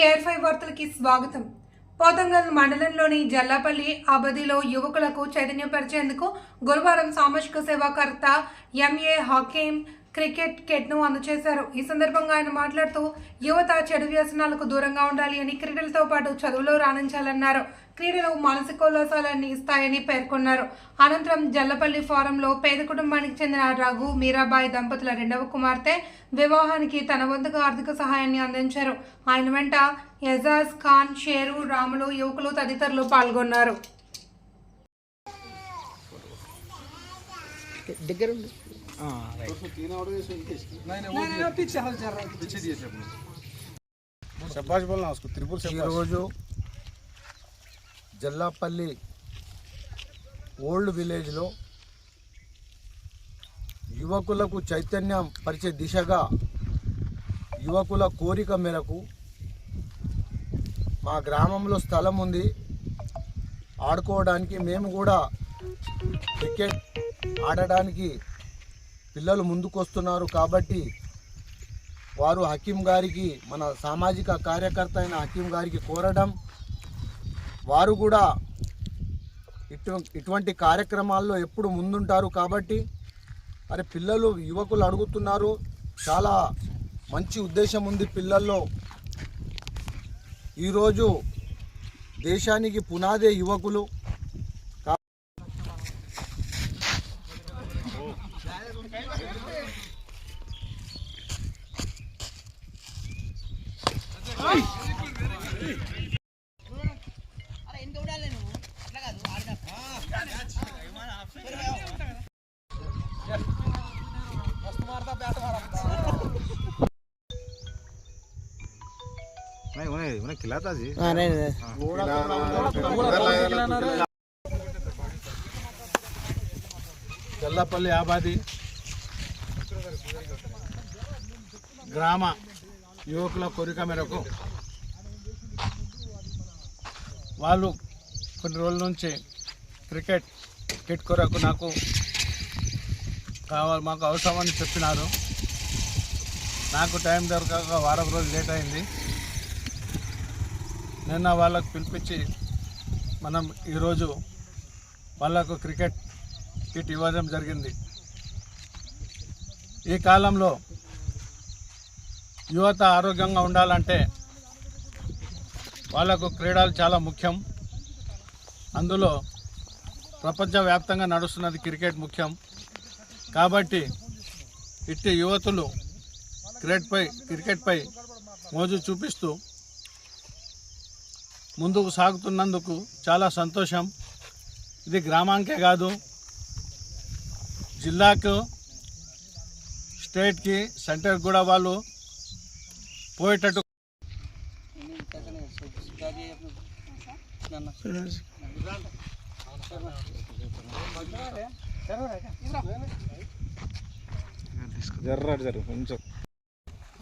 Care five వార్తలకి స్వాగతం. పోతంగల్ మండలంలోని జల్లాపల్లి అబదిలో యువకులకు చైతన్యపరిచేందుకు గురువారం సామాజిక సేవాకర్త ఎంఏ హకీం క్రికెట్ కిట్ను అందజేశారు ఈ సందర్భంగా ఆయన మాట్లాడుతూ యువత చెడు వ్యసనాలకు దూరంగా ఉండాలి అని క్రీడలతో పాటు చదువులో రాణించాలన్నారు. క్రీడలు మానసికోల్లాసాలన్నీ ఇస్తాయని పేర్కొన్నారు. అనంతరం జల్లపల్లి ఫారంలో పేద కుటుంబానికి చెందిన రఘు మీరాబాయి దంపతుల రెండవ కుమార్తె వివాహానికి తన వంతుగా ఆర్థిక సహాయాన్ని అందించారు. ఆయన వెంట ఎజాజ్ ఖాన్ షేరు రాములు యువకులు తదితరులు పాల్గొన్నారు. దగ్గర ఈరోజు జల్లాపల్లి ఓల్డ్ విలేజ్లో యువకులకు చైతన్యం పరిచే దిశగా యువకుల కోరిక మేరకు మా గ్రామంలో స్థలం ఉంది. ఆడుకోవడానికి మేము కూడా క్రికెట్ ఆడడానికి పిల్లలు ముందుకొస్తున్నారు కాబట్టి వారు హకీం గారికి మన సామాజిక కార్యకర్త అయిన హకీం గారికి కోరడం వారు కూడా ఇటు ఇటువంటి కార్యక్రమాల్లో ఎప్పుడు ముందుంటారు కాబట్టి మరి పిల్లలు యువకులు అడుగుతున్నారు చాలా మంచి ఉద్దేశం ఉంది పిల్లల్లో. ఈరోజు దేశానికి పునాదే యువకులు. नहीं उन्हें उन्हें खिलाता जी జల్లపల్లి ఆబాది గ్రామ యువకుల కోరిక మేరకు వాళ్ళు కొన్ని రోజుల నుంచి క్రికెట్ కిట్ కొరకు నాకు కావాలి మాకు అవసరమని చెప్పినారు. నాకు టైం దొరకక వారం రోజులు లేట్ అయింది. నిన్న వాళ్ళకు పిలిపించి మనం ఈరోజు వాళ్ళకు క్రికెట్ కిట్ ఇవ్వడం జరిగింది. ఈ కాలంలో యువత ఆరోగ్యంగా ఉండాలంటే వాళ్ళకు క్రీడలు చాలా ముఖ్యం. అందులో ప్రపంచవ్యాప్తంగా నడుస్తున్నది క్రికెట్ ముఖ్యం. కాబట్టి ఇట్టి యువతులు క్రికెట్పై క్రికెట్పై మోజు చూపిస్తూ ముందుకు సాగుతున్నందుకు చాలా సంతోషం. ఇది గ్రామానికే కాదు జిల్లాకు స్టేట్కి సెంటర్ కూడా వాళ్ళు పోయేటట్టు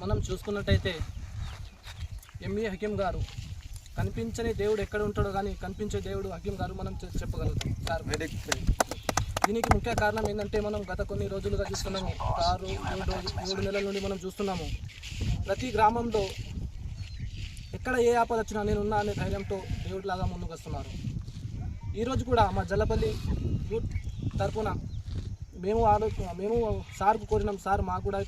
మనం చూసుకున్నట్టయితే ఎంఈ హకీం గారు కనిపించని దేవుడు ఎక్కడ ఉంటాడో కానీ కనిపించే దేవుడు హకీం గారు మనం చెప్పగలుగుతాం. సార్. దీనికి ముఖ్య కారణం ఏంటంటే మనం గత కొన్ని రోజులుగా చూస్తున్నాము ఆరు ఏడు రోజు ఏడు నెలల నుండి మనం చూస్తున్నాము. ప్రతి గ్రామంలో ఎక్కడ ఏ ఆపద వచ్చినా నేనున్నా అనే ధైర్యంతో దేవుడిలాగా ముందుకు వస్తున్నారు. ఈరోజు కూడా మా జల్లపల్లి యూత్ తరపున మేము ఆలో మేము సార్కు కోరినాం సార్ మాకు కూడా